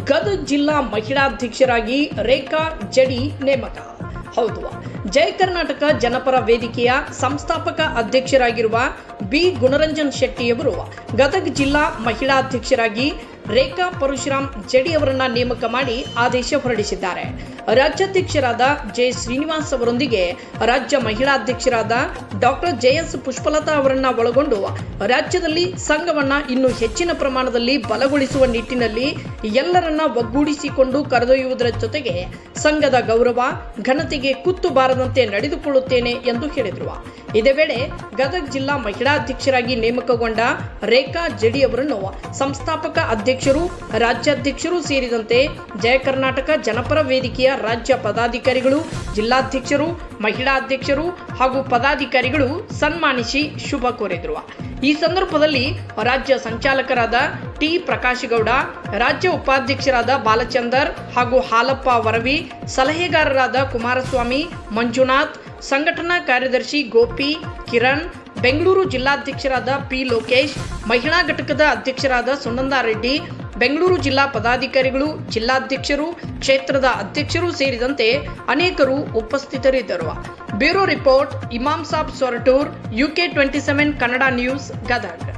ಗದಗ ಜಿಲ್ಲಾ ಮಹಿಳಾಧ್ಯಕ್ಷರಾಗಿ ರೇಖಾ ಜಡಿ ನೇಮಕ. ಹೌದು ಜಯ ಕರ್ನಾಟಕ ಜನಪರ ವೇದಿಕೆಯ ಸಂಸ್ಥಾಪಕ ಅಧ್ಯಕ್ಷರಾಗಿರುವ ಬಿ ಗುಣರಂಜನ್ ಶೆಟ್ಟಿಯವರು ಗದಗ ಜಿಲ್ಲಾ ಮಹಿಳಾಧ್ಯಕ್ಷರಾಗಿ ರೇಖಾ ಪರಶುರಾಮ್ ಜಡಿ ಅವರನ್ನ ನೇಮಕ ಮಾಡಿ ಆದೇಶ ಹೊರಡಿಸಿದ್ದಾರೆ. ರಾಜ್ಯಾಧ್ಯಕ್ಷರಾದ ಜೆ ಶ್ರೀನಿವಾಸ್ ಅವರೊಂದಿಗೆ ರಾಜ್ಯ ಮಹಿಳಾಧ್ಯಕ್ಷರಾದ ಡಾಕ್ಟರ್ ಜೆಎಸ್ ಪುಷ್ಪಲತಾ ಅವರನ್ನ ಒಳಗೊಂಡು ರಾಜ್ಯದಲ್ಲಿ ಸಂಘವನ್ನ ಇನ್ನು ಹೆಚ್ಚಿನ ಪ್ರಮಾಣದಲ್ಲಿ ಬಲಗೊಳಿಸುವ ನಿಟ್ಟಿನಲ್ಲಿ ಎಲ್ಲರನ್ನ ಒಗ್ಗೂಡಿಸಿಕೊಂಡು ಕರೆದೊಯ್ಯುವುದರ ಜೊತೆಗೆ ಸಂಘದ ಗೌರವ, ಘನತೆಗೆ ಕುತ್ತು ಬಾರದಂತೆ ನಡೆದುಕೊಳ್ಳುತ್ತೇನೆ ಎಂದು ಹೇಳಿದರು. ಇದೇ ವೇಳೆ ಗದಗ ಜಿಲ್ಲಾ ಮಹಿಳಾಧ್ಯಕ್ಷರಾಗಿ ನೇಮಕಗೊಂಡ ರೇಖಾ ಜಡಿ ಅವರನ್ನು ಸಂಸ್ಥಾಪಕ ಅಧ್ಯಕ್ಷರು, ರಾಜ್ಯಾಧ್ಯಕ್ಷರು ಸೇರಿದಂತೆ ಜಯ ಕರ್ನಾಟಕ ಜನಪರ ವೇದಿಕೆಯ ರಾಜ್ಯ ಪದಾಧಿಕಾರಿಗಳು, ಜಿಲ್ಲಾಧ್ಯಕ್ಷರು ಮಹಿಳಾ ಅಧ್ಯಕ್ಷರು ಹಾಗೂ ಪದಾಧಿಕಾರಿಗಳು ಸನ್ಮಾನಿಸಿ ಶುಭ ಕೋರಿದರು. ಈ ಸಂದರ್ಭದಲ್ಲಿ ರಾಜ್ಯ ಸಂಚಾಲಕರಾದ ಟಿ ಪ್ರಕಾಶಗೌಡ, ರಾಜ್ಯ ಉಪಾಧ್ಯಕ್ಷರಾದ ಬಾಲಚಂದರ್ ಹಾಗೂ ಹಾಲಪ್ಪ ವರವಿ, ಸಲಹೆಗಾರರಾದ ಕುಮಾರಸ್ವಾಮಿ, ಮಂಜುನಾಥ್, ಸಂಘಟನಾ ಕಾರ್ಯದರ್ಶಿ ಗೋಪಿ, ಕಿರಣ್, ಬೆಂಗಳೂರು ಜಿಲ್ಲಾಧ್ಯಕ್ಷರಾದ ಪಿ ಲೋಕೇಶ್, ಮಹಿಳಾ ಘಟಕದ ಅಧ್ಯಕ್ಷರಾದ ಸುನಂದಾ ರೆಡ್ಡಿ ಬೆಂಗಳೂರು ಜಿಲ್ಲಾ ಪದಾಧಿಕಾರಿಗಳು, ಜಿಲ್ಲಾಧ್ಯಕ್ಷರು, ಕ್ಷೇತ್ರದ ಅಧ್ಯಕ್ಷರು ಸೇರಿದಂತೆ ಅನೇಕರು ಉಪಸ್ಥಿತರಿದ್ದರು. Bureau report, Imam Saab Soratur, UK twenty seven, Kannada news, Gadag.